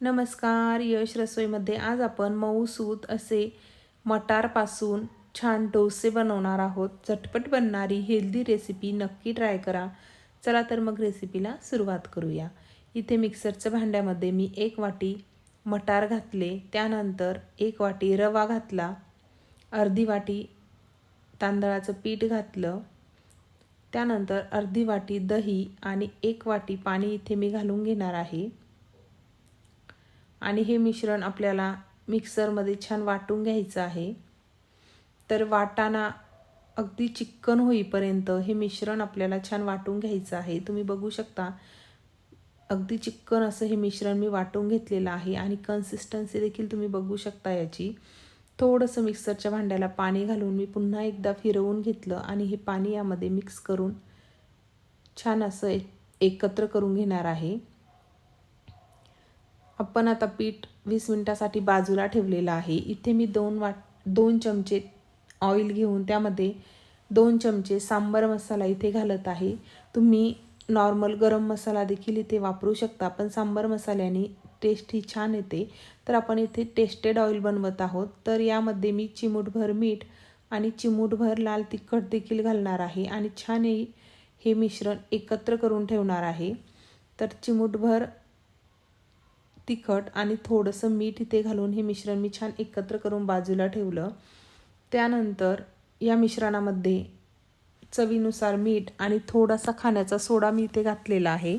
नमस्कार यश रसोईमध्ये आज आपण मऊसूत असे मटारपासून छान डोसे बनवणार आहोत. झटपट बनणारी हेल्दी रेसिपी नक्की ट्राय करा. चला तर मग रेसिपीला सुरुवात करूया. इथे मिक्सरच्या भांड्यामध्ये मी एक वाटी मटार घातले. त्यानंतर एक वाटी रवा घातला. अर्धी वाटी तांदळाचं पीठ घातलं. त्यानंतर अर्धी वाटी दही आणि एक वाटी पाणी इथे मी घालून घेणार आहे. आणि हे मिश्रण आपल्याला मिक्सरमध्ये छान वाटून घ्यायचं आहे. तर वाटाणा अगदी चिक्कन होईपर्यंत हे मिश्रण आपल्याला छान वाटून घ्यायचं आहे. तुम्ही बघू शकता अगदी चिक्कन असं हे मिश्रण मी वाटून घेतलेलं आहे आणि कन्सिस्टन्सी देखील तुम्ही बघू शकता याची. थोडंसं मिक्सरच्या भांड्याला पाणी घालून मी पुन्हा एकदा फिरवून घेतलं आणि हे पाणी यामध्ये मिक्स करून छान असं एकत्र करून घेणार आहे. आपण आता पीठ वीस मिनटासाठी बाजूला ठेवलेलं आहे. इथे मी दोन वाट दोन चमचे ऑइल घेऊन त्यामध्ये दोन चमचे सांबर मसाला इथे घालत आहे. तुम्ही नॉर्मल गरम मसाला देखील इथे वापरू शकता पण सांबर मसाल्याने टेस्ट ही छान येते. तर आपण इथे टेस्टेड ऑइल बनवत आहोत. तर यामध्ये मी चिमूटभर मीठ आणि चिमूटभर लाल तिखट देखील घालणार आहे आणि छान हे मिश्रण एकत्र करून ठेवणार आहे. तर चिमूटभर तिखट आणि थोडंसं मीठ इथे घालून हे मिश्रण मी छान एकत्र करून बाजूला ठेवलं. त्यानंतर या मिश्रणामध्ये चवीनुसार मीठ आणि थोडासा खाण्याचा सोडा मी इथे घातलेला आहे.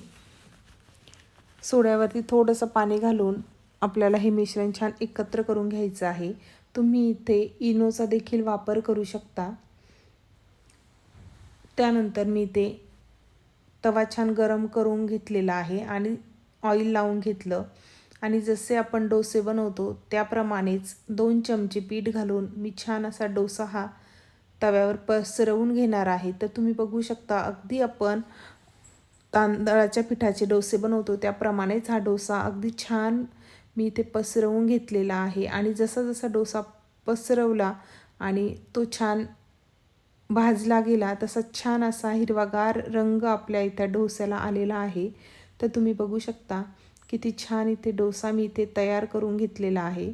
सोड्यावरती थोडंसं पाणी घालून आपल्याला हे मिश्रण छान एकत्र करून घ्यायचं आहे. तुम्ही इथे इनोचा देखील वापर करू शकता. त्यानंतर मी ते तवा छान गरम करून घेतलेला आहे आणि ऑइल लावून घेतलं. आणि जसे आपण डोसे बनवतो त्याप्रमाणेच दोन चमचे पीठ घालून मी छान असा डोसा हा तव्यावर पसरवून घेणार आहे. तर तुम्ही बघू शकता अगदी आपण तांदळाच्या पिठाचे डोसे बनवतो त्याप्रमाणेच हा डोसा अगदी छान मी इथे पसरवून घेतलेला आहे. आणि जसा जसा डोसा पसरवला आणि तो छान भाजला गेला तसा छान असा हिरवागार रंग आपल्या इथं डोस्याला आलेला आहे. तर तुम्ही बघू शकता किती छान इथे डोसा मी इथे तयार करून घेतलेला आहे.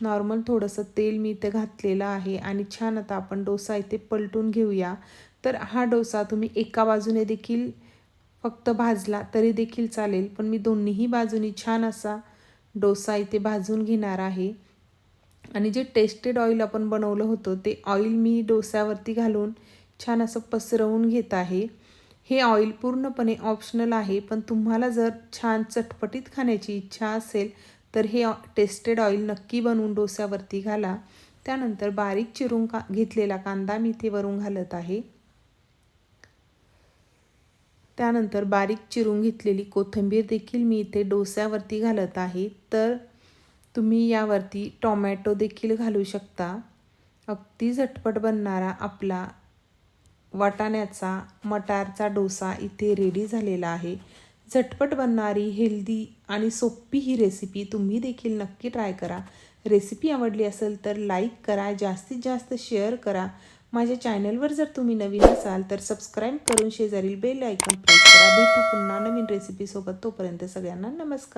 नॉर्मल थोडंसं तेल मी इथे घातलेलं आहे आणि छान आता आपण डोसा इथे पलटून घेऊया. तर हा डोसा तुम्ही एका बाजूने देखील फक्त भाजला तरी देखील चालेल पण मी दोन्हीही बाजूनी छान असा डोसा इथे भाजून घेणार आहे. आणि जे टेस्टेड ऑइल आपण बनवलं होतं ते ऑइल मी डोस्यावरती घालून छान असं पसरवून घेत आहे. हे ऑइल पूर्णपणे ऑप्शनल आहे पण तुम्हाला जर छान चटपटीत खाण्याची इच्छा असेल तर हे टेस्टेड ऑइल नक्की बनवून डोस्यावरती घाला. त्यानंतर बारीक चिरून का घेतलेला कांदा मी इथे वरून घालत आहे. त्यानंतर बारीक चिरून घेतलेली कोथिंबीर देखील मी इथे डोस्यावरती घालत आहे. तर तुम्ही यावरती टॉमॅटो देखील घालू शकता. अगदी झटपट बनणारा आपला वाटाण्याचा मटारचा डोसा इथे रेडी झालेला आहे. झटपट बनणारी हेल्दी आणि सोपी ही रेसिपी तुम्ही देखील नक्की ट्राय करा. रेसिपी आवडली असेल तर लाईक करा जास्तीत जास्त शेअर करा. माझ्या चॅनलवर जर तुम्ही नवीन असाल तर सबस्क्राईब करून शेजारील बेल आयकॉन प्रेस करा. भेटू पुन्हा नवीन रेसिपीसोबत तोपर्यंत सगळ्यांना नमस्कार.